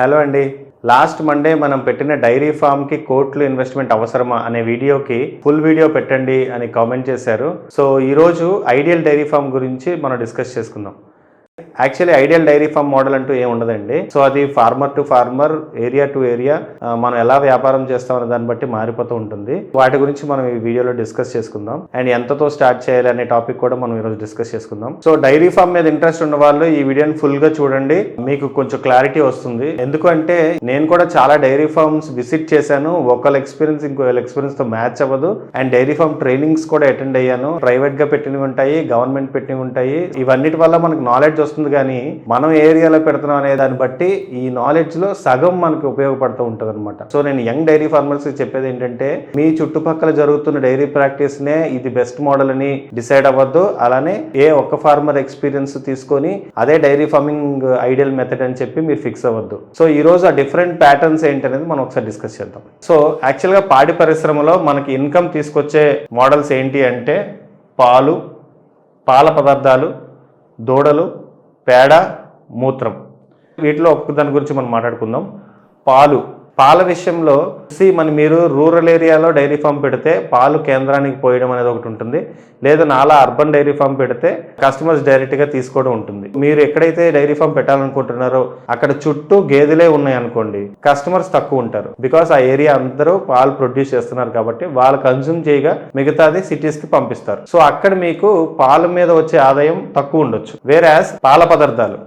Hello అండి. Last Monday మనం పెట్టిన డైరీ ఫామ్కి కోట్లు ఇన్వెస్ట్మెంట్ అవసరమా అనే వీడియోకి ఫుల్ వీడియో పెట్టండి అని కామెంట్ చేశారు. సో ఈరోజు ఐడియల్ డైరీ ఫామ్ గురించి మనం డిస్కస్ చేసుకుందాం. Actually ideal dairy farm model అంటూ ఏం ఉండదండి. సో అది farmer to farmer area to area మనం ఎలా వ్యాపారం చేస్తామనే దాన్ని బట్టి మారిపోతూ ఉంటుంది. వాటి గురించి మనం ఈ వీడియోలో డిస్కస్ చేసుకుందాం. అండ్ ఎంతతో స్టార్ట్ చేయాలి అనే టాపిక్ కూడా మనం ఈరోజు డిస్కస్ చేసుకుందాం. సో డైరీ ఫామ్ మీద ఇంట్రెస్ట్ ఉన్న వాళ్ళు ఈ వీడియోని ఫుల్గా చూడండి. మీకు కొంచెం క్లారిటీ వస్తుంది. ఎందుకంటే నేను కూడా చాలా డైరీ ఫార్మ్స్ విజిట్ చేశాను. ఒకళ్ళ ఎక్స్పీరియన్స్ ఇంకో ఎక్స్పీరియన్స్తో మ్యాచ్ అవ్వదు. అండ్ డైరీ ఫార్మ్ ట్రైనింగ్స్ కూడా అటెండ్ అయ్యాను. ప్రైవేట్గా పెట్టినవి ఉంటాయి గవర్నమెంట్ పెట్టినవి ఉంటాయి. ఇవన్నిటి వల్ల మనకు నాలెడ్జ్ వస్తుంది కానీ మనం ఏరియాలో పెడుతున్నాం అనే దాన్ని బట్టి ఈ నాలెడ్జ్లో సగం మనకు ఉపయోగపడుతూ ఉంటుంది అనమాట సో నేను యంగ్ డైరీ ఫార్మర్స్కి చెప్పేది ఏంటంటే మీ చుట్టుపక్కల జరుగుతున్న డైరీ ప్రాక్టీస్నే ఇది బెస్ట్ మోడల్ అని డిసైడ్ అవ్వద్దు. అలానే ఏ ఒక్క ఫార్మర్ ఎక్స్పీరియన్స్ తీసుకొని అదే డైరీ ఫార్మింగ్ ఐడియల్ మెథడ్ అని చెప్పి మీరు ఫిక్స్ అవ్వద్దు. సో ఈ రోజు ఆ డిఫరెంట్ ప్యాటర్న్స్ ఏంటనేది మనం ఒకసారి డిస్కస్ చేద్దాం. సో యాక్చువల్గా పాడి పరిశ్రమలో మనకి ఇన్కమ్ తీసుకొచ్చే మోడల్స్ ఏంటి అంటే పాలు పాల పదార్థాలు దూడలు పేడ మూత్రం. వీటిలో ఒక్కొక్క దాని గురించి మనం మాట్లాడుకుందాం. పాలు. పాల విషయంలో సి మన మీరు రూరల్ ఏరియాలో డైరీ ఫామ్ పెడితే పాలు కేంద్రానికి పోయడం అనేది ఒకటి ఉంటుంది. లేదా నాలా అర్బన్ డైరీ ఫామ్ పెడితే కస్టమర్స్ డైరెక్ట్గా తీసుకోవడం ఉంటుంది. మీరు ఎక్కడైతే డైరీ ఫామ్ పెట్టాలనుకుంటున్నారో అక్కడ చుట్టూ గేదెలే ఉన్నాయి అనుకోండి కస్టమర్స్ తక్కువ ఉంటారు. బికాస్ ఆ ఏరియా అందరూ పాలు ప్రొడ్యూస్ చేస్తున్నారు కాబట్టి వాళ్ళు కన్జ్యూమ్ చేయగా మిగతాది సిటీస్కి పంపిస్తారు. సో అక్కడ మీకు పాల మీద వచ్చే ఆదాయం తక్కువ ఉండొచ్చు. వేరే పాల పదార్థాలు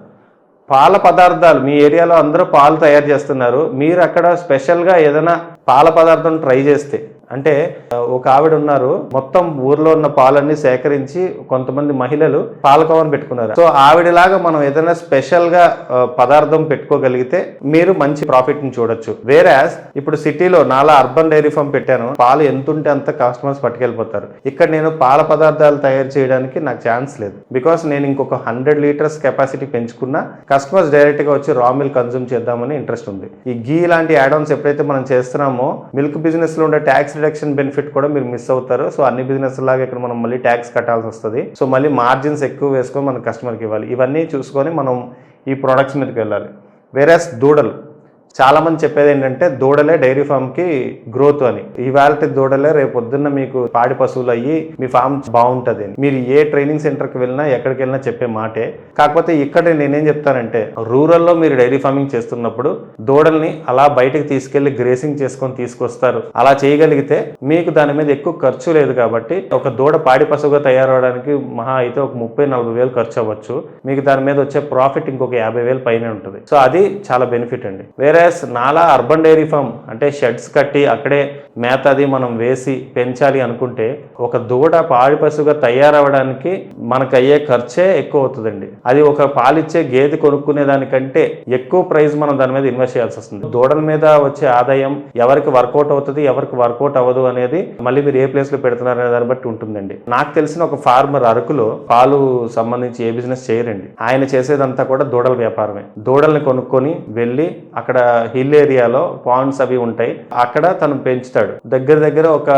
పాల పదార్థాలు మీ ఏరియాలో అందరూ పాలు తయారు చేస్తున్నారు. మీరు అక్కడ స్పెషల్గా ఏదైనా పాల పదార్థం ట్రై చేస్తే అంటే ఒక ఆవిడ ఉన్నారు. మొత్తం ఊర్లో ఉన్న పాలన్నీ సేకరించి కొంతమంది మహిళలు పాలకోవని పెట్టుకున్నారు. సో ఆవిడలాగా మనం ఏదైనా స్పెషల్గా పదార్థం పెట్టుకోగలిగితే మీరు మంచి ప్రాఫిట్ని చూడొచ్చు. వేరే ఇప్పుడు సిటీలో నాలా అర్బన్ డైరీ ఫామ్ పెట్టాను. పాలు ఎంతుంటే అంత కస్టమర్స్ పట్టుకెళ్ళిపోతారు. ఇక్కడ నేను పాల పదార్థాలు తయారు చేయడానికి నాకు ఛాన్స్ లేదు. బికాస్ నేను ఇంకొక హండ్రెడ్ లీటర్స్ కెపాసిటీ పెంచుకున్నా కస్టమర్స్ డైరెక్ట్గా వచ్చి రా మిల్క్ కన్జ్యూమ్ చేద్దామని ఇంట్రెస్ట్ ఉంది. ఈ గీ లాంటి యాడ్-ఆన్స్ ఎప్పుడైతే మనం చేస్తున్నామో మిల్క్ బిజినెస్లో ఉండే ట్యాక్స్ డిడక్షన్ బెనిఫిట్ కూడా మీరు మిస్ అవుతారు. సో అన్ని బిజినెస్ లాగా ఇక్కడ మనం మళ్ళీ ట్యాక్స్ కట్టాల్సి వస్తుంది. సో మళ్ళీ మార్జిన్స్ ఎక్కువ వేసుకొని మన కస్టమర్కి ఇవ్వాలి. ఇవన్నీ చూసుకొని మనం ఈ ప్రొడక్ట్స్ మీదకి వెళ్ళాలి. వేరే దూడలు చాలా మంది చెప్పేది ఏంటంటే దూడలే డైరీ ఫామ్కి గ్రోత్ అని. ఇవాళ దూడలే రేపు పొద్దున్న మీకు పాడి పశువులు అయ్యి మీ ఫామ్ బాగుంటది అని. మీరు ఏ ట్రైనింగ్ సెంటర్కి వెళ్ళినా ఎక్కడికి వెళ్ళినా చెప్పే మాటే. కాకపోతే ఇక్కడ నేనేం చెప్తానంటే రూరల్లో మీరు డైరీ ఫార్మింగ్ చేస్తున్నప్పుడు దూడల్ని అలా బయటకు తీసుకెళ్ళి గ్రేసింగ్ చేసుకొని తీసుకొస్తారు. అలా చేయగలిగితే మీకు దాని మీద ఎక్కువ ఖర్చు లేదు కాబట్టి ఒక దూడ పాడి పశువుగా తయారవడానికి మహా అయితే ఒక ముప్పై నలభై వేలు ఖర్చు అవ్వచ్చు. మీకు దాని మీద వచ్చే ప్రాఫిట్ ఇంకొక యాభై వేలు పైన ఉంటుంది. సో అది చాలా బెనిఫిట్ అండి. వేరే నాలా అర్బన్ డైరీ ఫామ్ అంటే షెడ్స్ కట్టి అక్కడే మేత అది మనం వేసి పెంచాలి అనుకుంటే ఒక దూడ పాడి పశువుగా తయారవడానికి మనకు అయ్యే ఖర్చే ఎక్కువ అవుతుందండి. అది ఒక పాలిచ్చే గేదె కొనుక్కునే దానికంటే ఎక్కువ ప్రైస్ మనం దాని మీద ఇన్వెస్ట్ చేయాల్సి వస్తుంది. దూడల మీద వచ్చే ఆదాయం ఎవరికి వర్కౌట్ అవుతుంది ఎవరికి వర్కౌట్ అవ్వదు అనేది మళ్ళీ మీరు ఏ ప్లేస్లో పెడుతున్నారు అనే దాన్ని బట్టి ఉంటుందండి. నాకు తెలిసిన ఒక ఫార్మర్ అరకులో పాలు సంబంధించి ఏ బిజినెస్ చేయరండి. ఆయన చేసేదంతా కూడా దూడల వ్యాపారమే. దూడల్ని కొనుక్కొని వెళ్ళి అక్కడ హిల్ ఏరియాలో పాండ్స్ అవి ఉంటాయి. అక్కడ తను పెంచుతాడు. దగ్గర దగ్గర ఒక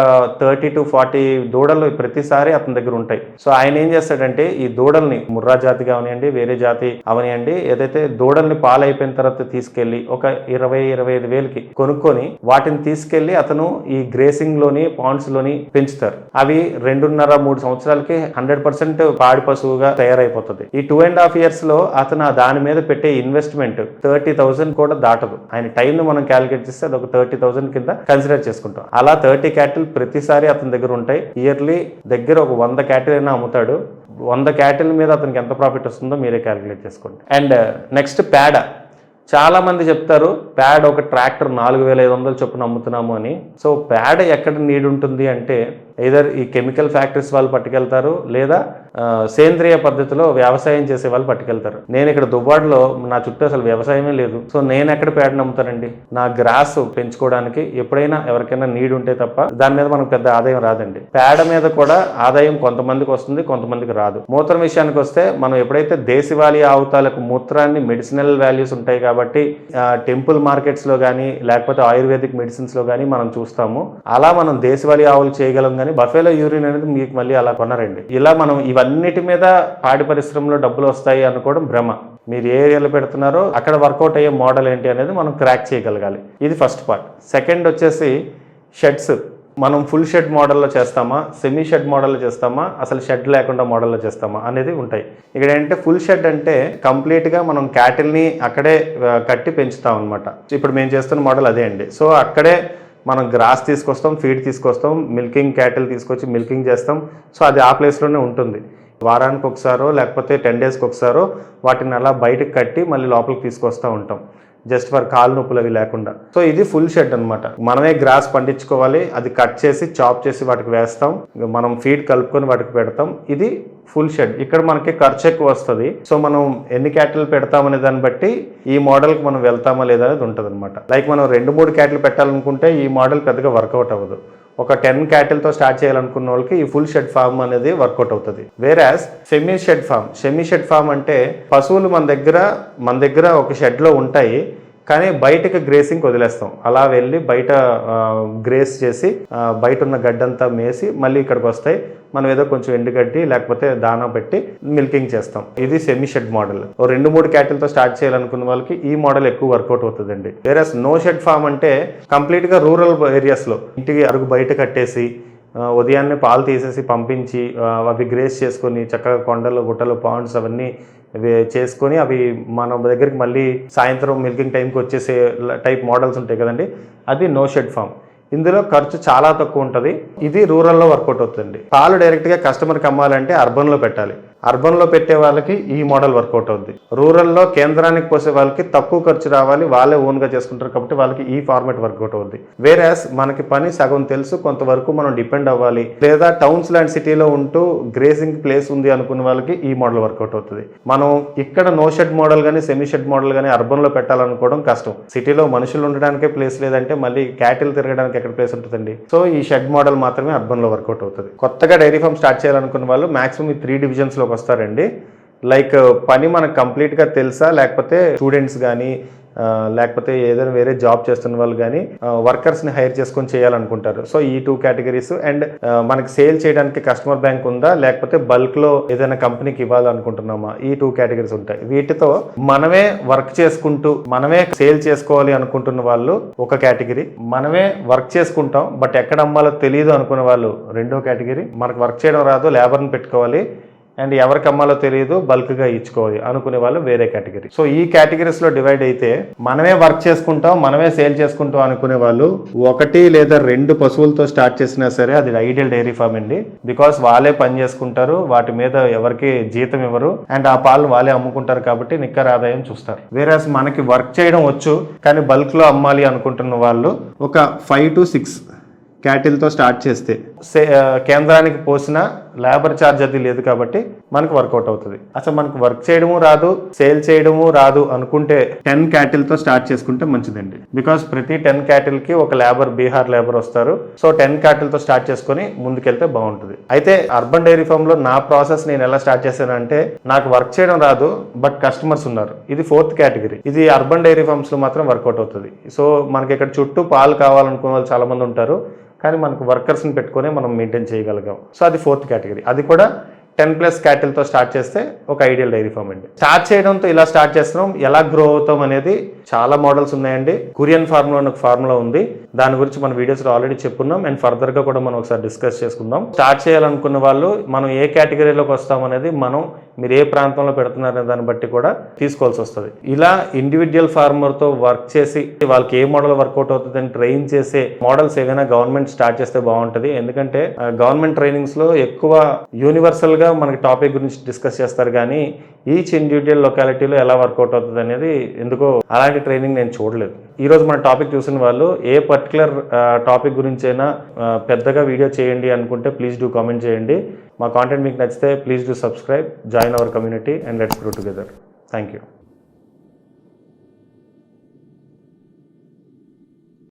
థర్టీ టు ఫార్టీ దూడలు ప్రతిసారి అతని దగ్గర ఉంటాయి. సో ఆయన ఏం చేస్తాడంటే ఈ దూడల్ని ముర్రా జాతి కావనియండి వేరే జాతి అవనియండి ఏదైతే దూడల్ని పాలైపోయిన తర్వాత తీసుకెళ్ళి ఒక ఇరవై ఇరవై ఐదు వేలకి కొనుక్కొని వాటిని తీసుకెళ్ళి అతను ఈ గ్రేసింగ్లోని పాండ్స్లోని పెంచుతారు. అవి రెండున్నర మూడు సంవత్సరాలకి హండ్రెడ్ పర్సెంట్ పాడి పశువుగా తయారైపోతుంది. ఈ టూ అండ్ హాఫ్ ఇయర్స్లో అతను ఆ దాని మీద పెట్టే ఇన్వెస్ట్మెంట్ థర్టీ థౌసండ్ కూడా దాటదు. ఆయన టైంను మనం క్యాలిక్యులేట్ చేస్తే అది ఒక థర్టీ థౌసండ్ కింద కన్సిడర్ చేసుకుంటాం. అలా థర్టీ క్యాటిల్ ప్రతిసారి అతని దగ్గర ఉంటాయి. ఇయర్లీ దగ్గర ఒక వంద క్యాటిల్ అయినా అమ్ముతాడు. వంద క్యాటిల్ మీద అతనికి ఎంత ప్రాఫిట్ వస్తుందో మీరే క్యాలిక్యులేట్ చేసుకోండి. అండ్ నెక్స్ట్ పేడ చాలామంది చెప్తారు ప్యాడ్ ఒక ట్రాక్టర్ నాలుగు వేల ఐదు వందలు చొప్పున అమ్ముతున్నాము అని. సో ప్యాడ్ ఎక్కడ నీడ్ ఉంటుంది అంటే ఏదర్ ఈ కెమికల్ ఫ్యాక్టరీస్ వాళ్ళు పట్టుకెళ్తారు లేదా సేంద్రియ పద్ధతిలో వ్యవసాయం చేసే వాళ్ళు పట్టుకెళ్తారు. నేను ఇక్కడ దుబాటులో నా చుట్టూ అసలు వ్యవసాయమే లేదు. సో నేను ఎక్కడ పేడ నమ్ముతానండి? నా గ్రాస్ పెంచుకోవడానికి ఎప్పుడైనా ఎవరికైనా నీడ్ ఉంటే తప్ప దాని మీద మనకు పెద్ద ఆదాయం రాదండి. పేడ మీద కూడా ఆదాయం కొంతమందికి వస్తుంది కొంతమందికి రాదు. మూత్రం విషయానికి వస్తే మనం ఎప్పుడైతే దేశవాళీ ఆవుతాలకు మూత్రాన్ని మెడిసినల్ వాల్యూస్ ఉంటాయి కాబట్టి టెంపుల్ మార్కెట్స్లో కానీ లేకపోతే ఆయుర్వేదిక్ మెడిసిన్స్లో కానీ మనం చూస్తాము అలా మనం దేశవాళీ ఆవులు చేయగలం కానీ బఫేలో యూరిన్ అనేది మీకు మళ్ళీ అలా కొనరండి ఇలా మనం ఇవన్నిటి మీద పాడి పరిశ్రమలో డబ్బులు వస్తాయి అనుకోవడం భ్రమ. మీరు ఏ ఏరియాలో పెడుతున్నారో అక్కడ వర్కౌట్ అయ్యే మోడల్ ఏంటి అనేది మనం క్రాక్ చేయగలగాలి. ఇది ఫస్ట్ పార్ట్. సెకండ్ వచ్చేసి షెడ్స్. మనం ఫుల్ షెడ్ మోడల్లో చేస్తామా? సెమీ షెడ్ మోడల్లో చేస్తామా? అసలు షెడ్ లేకుండా మోడల్లో చేస్తామా? అనేది ఉంటాయి. ఇక్కడ ఏంటంటే ఫుల్ షెడ్ అంటే కంప్లీట్గా మనం క్యాటిల్ని అక్కడే కట్టి పెంచుతాం అనమాట ఇప్పుడు మేము చేస్తున్న మోడల్ అదే అండి. సో అక్కడే మనం గ్రాస్ తీసుకొస్తాం ఫీడ్ తీసుకొస్తాం మిల్కింగ్ క్యాటిల్ తీసుకొచ్చి మిల్కింగ్ చేస్తాం. సో అది ఆ ప్లేస్లోనే ఉంటుంది. వారానికి ఒకసారో లేకపోతే టెన్ డేస్కి ఒకసారో వాటిని అలా బయటకు కట్టి మళ్ళీ లోపలికి తీసుకొస్తూ ఉంటాం. జస్ట్ ఫర్ కాలు నొప్పులు అవి లేకుండా. సో ఇది ఫుల్ షెడ్ అనమాట మనమే గ్రాస్ పండించుకోవాలి అది కట్ చేసి చాప్ చేసి వాటికి వేస్తాం. మనం ఫీడ్ కలుపుకొని వాటికి పెడతాం. ఇది ఫుల్ షెడ్. ఇక్కడ మనకి ఖర్చు ఎక్కువ వస్తుంది. సో మనం ఎన్ని క్యాటిల్ పెడతామనే దాన్ని బట్టి ఈ మోడల్కి మనం వెళ్తామా లేదా అనేది ఉంటుంది అనమాట లైక్ మనం రెండు మూడు క్యాటిల్ పెట్టాలనుకుంటే ఈ మోడల్ పెద్దగా వర్కౌట్ అవ్వదు. ఒక టెన్ క్యాటిల్తో స్టార్ట్ చేయాలనుకున్న వాళ్ళకి ఈ ఫుల్ షెడ్ ఫార్మ్ అనేది వర్కౌట్ అవుతుంది. Whereas semi shed farm semi shed farm అంటే పశువులు మన దగ్గర మన దగ్గర ఒక షెడ్లో ఉంటాయి కానీ బయటకు గ్రేసింగ్ వదిలేస్తాం. అలా వెళ్ళి బయట గ్రేస్ చేసి బయట ఉన్న గడ్డంతా మేసి మళ్ళీ ఇక్కడికి వస్తాయి. మనం ఏదో కొంచెం ఎండుగడ్డి లేకపోతే దానా పెట్టి మిల్కింగ్ చేస్తాం. ఇది సెమీ షెడ్ మోడల్ ఓ రెండు మూడు క్యాటిల్తో స్టార్ట్ చేయాలనుకున్న వాళ్ళకి ఈ మోడల్ ఎక్కువ వర్కౌట్ అవుతుందండి. వేరే నో షెడ్ ఫార్మ్ అంటే కంప్లీట్గా రూరల్ ఏరియాస్లో ఇంటికి అరుగు బయట కట్టేసి ఉదయాన్నే పాలు తీసేసి పంపించి అవి గ్రేస్ చేసుకొని చక్కగా కొండలు గుట్టలు పాండ్స్ అవన్నీ చేసుకొని అవి మన దగ్గరికి మళ్ళీ సాయంత్రం మిల్కింగ్ టైంకి వచ్చేసే టైప్ మోడల్స్ ఉంటాయి కదండి. అది నో షెడ్ ఫామ్ ఇందులో ఖర్చు చాలా తక్కువ ఉంటుంది. ఇది రూరల్లో వర్కౌట్ అవుతుంది. పాలు డైరెక్ట్గా కస్టమర్కి అమ్మాలంటే అర్బన్లో పెట్టాలి. అర్బన్లో పెట్టే వాళ్ళకి ఈ మోడల్ వర్కౌట్ అవుద్ది. రూరల్లో కేంద్రానికి పోసే వాళ్ళకి తక్కువ ఖర్చు రావాలి వాళ్ళే ఓన్గా చేసుకుంటారు కాబట్టి వాళ్ళకి ఈ ఫార్మేట్ వర్కౌట్ అవుద్ది. వేరేస్ మనకి పని సగం తెలుసు కొంతవరకు మనం డిపెండ్ అవ్వాలి. లేదా టౌన్స్ ల్యాండ్ సిటీలో ఉంటూ గ్రేసింగ్ ప్లేస్ ఉంది అనుకున్న వాళ్ళకి ఈ మోడల్ వర్కౌట్ అవుతుంది. మనం ఇక్కడ నో షెడ్ మోడల్ కానీ సెమీ షెడ్ మోడల్ కానీ అర్బన్లో పెట్టాలనుకోవడం కష్టం. సిటీలో మనుషులు ఉండడానికే ప్లేస్ లేదంటే మళ్ళీ క్యాటిల్ తిరగడానికి ఎక్కడ ప్లేస్ ఉంటుందండి? సో ఈ షెడ్ మోడల్ మాత్రమే అర్బన్లో వర్కౌట్ అవుతుంది. కొత్తగా డైరీ ఫామ్ స్టార్ట్ చేయాలనుకున్న వాళ్ళు మాక్సిమం ఈ త్రీ డివిజన్స్లోకి వస్తారండి. లైక్ పని మనకు కంప్లీట్గా తెలుసా? లేకపోతే స్టూడెంట్స్ కానీ లేకపోతే ఏదైనా వేరే జాబ్ చేస్తున్న వాళ్ళు కానీ వర్కర్స్ని హైర్ చేసుకొని చేయాలనుకుంటారు. సో ఈ టూ కేటగిరీస్ అండ్ మనకి సేల్ చేయడానికి కస్టమర్ బ్యాంక్ ఉందా? లేకపోతే బల్క్లో ఏదైనా కంపెనీకి ఇవ్వాలనుకుంటున్నామా? ఈ టూ కేటగిరీస్ ఉంటాయి. వీటితో మనమే వర్క్ చేసుకుంటూ మనమే సేల్ చేసుకోవాలి అనుకుంటున్న వాళ్ళు ఒక కేటగిరీ. మనమే వర్క్ చేసుకుంటాం బట్ ఎక్కడ అమ్మాలో తెలియదు అనుకునే వాళ్ళు రెండో కేటగిరీ. మనకు వర్క్ చేయడం రాదు లేబర్ని పెట్టుకోవాలి. అండ్ ఎవరికి అమ్మాలో తెలియదు బల్క్గా ఇచ్చుకోవాలి అనుకునే వాళ్ళు వేరే కేటగిరీ. సో ఈ కేటగిరీస్లో డివైడ్ అయితే మనమే వర్క్ చేసుకుంటాం మనమే సేల్ చేసుకుంటాం అనుకునే వాళ్ళు ఒకటి లేదా రెండు పశువులతో స్టార్ట్ చేసినా సరే అది ఐడియల్ డైరీ ఫామ్ అండి. బికాస్ వాళ్ళే పని చేసుకుంటారు వాటి మీద ఎవరికి జీతం ఇవ్వరు అండ్ ఆ పాలు వాళ్ళే అమ్ముకుంటారు కాబట్టి నిక్కర ఆదాయం చూస్తారు. వేరే మనకి వర్క్ చేయడం వచ్చు కానీ బల్క్లో అమ్మాలి అనుకుంటున్న వాళ్ళు ఒక ఫైవ్ టు సిక్స్ క్యాటిల్తో స్టార్ట్ చేస్తే కేంద్రానికి పోసిన లేబర్ ఛార్జ్ అది లేదు కాబట్టి మనకు వర్కౌట్ అవుతుంది. అసలు మనకు వర్క్ చేయడము రాదు సేల్ చేయడము రాదు అనుకుంటే టెన్ క్యాటిల్తో స్టార్ట్ చేసుకుంటే మంచిదండి. బికాస్ ప్రతి టెన్ క్యాటిల్కి ఒక లేబర్ బీహార్ లేబర్ వస్తారు. సో టెన్ క్యాటిల్తో స్టార్ట్ చేసుకుని ముందుకెళ్తే బాగుంటుంది. అయితే అర్బన్ డైరీ ఫామ్లో నా ప్రాసెస్ నేను ఎలా స్టార్ట్ చేశానంటే నాకు వర్క్ చేయడం రాదు బట్ కస్టమర్స్ ఉన్నారు. ఇది ఫోర్త్ కేటగిరీ. ఇది అర్బన్ డైరీ ఫార్మ్స్లో మాత్రం వర్కౌట్ అవుతుంది. సో మనకి ఇక్కడ చుట్టూ పాలు కావాలనుకునే వాళ్ళు చాలామంది ఉంటారు. కానీ మనకు వర్కర్స్ని పెట్టుకొని మనం మెయింటైన్ చేయగలిగాం. సో అది ఫోర్త్ కేటగిరీ అది కూడా టెన్ ప్లస్ క్యాటిల్తో స్టార్ట్ చేస్తే ఒక ఐడియల్ డైరీ ఫామ్ అండి. స్టార్ట్ చేయడంతో ఇలా స్టార్ట్ చేస్తున్నాం. ఎలా గ్రో అవుతాం అనేది చాలా మోడల్స్ ఉన్నాయండి. కురియన్ ఫార్ములా ఒక ఫార్ములా ఉంది. దాని గురించి మన వీడియోస్లో ఆల్రెడీ చెప్పున్నాం. అండ్ ఫర్దర్గా కూడా మనం ఒకసారి డిస్కస్ చేసుకుందాం. స్టార్ట్ చేయాలనుకున్న వాళ్ళు మనం ఏ కేటగిరీలోకి వస్తామనేది మనం మీరు ఏ ప్రాంతంలో పెడుతున్నారనే దాన్ని బట్టి కూడా తీసుకోవాల్సి వస్తుంది. ఇలా ఇండివిజువల్ ఫార్మర్తో వర్క్ చేసి వాళ్ళకి ఏ మోడల్ వర్కౌట్ అవుతుందని ట్రైన్ చేసే మోడల్స్ ఏవైనా గవర్నమెంట్ స్టార్ట్ చేస్తే బాగుంటుంది. ఎందుకంటే గవర్నమెంట్ ట్రైనింగ్స్లో ఎక్కువ యూనివర్సల్గా మనకి టాపిక్ గురించి డిస్కస్ చేస్తారు. కానీ ఈచ్ ఇండివిజువల్ లొకాలిటీలో ఎలా వర్కౌట్ అవుతుంది అనేది ఎందుకో అలాంటి ట్రైనింగ్ నేను చూడలేదు. ఈరోజు మన టాపిక్ చూసిన వాళ్ళు ఏ పర్టికులర్ టాపిక్ గురించి అయినా పెద్దగా వీడియో చేయండి అనుకుంటే ప్లీజ్ డూ కామెంట్ చేయండి. మా కాంటెంట్ మీకు నచ్చితే please do subscribe join our community and let's grow together thank you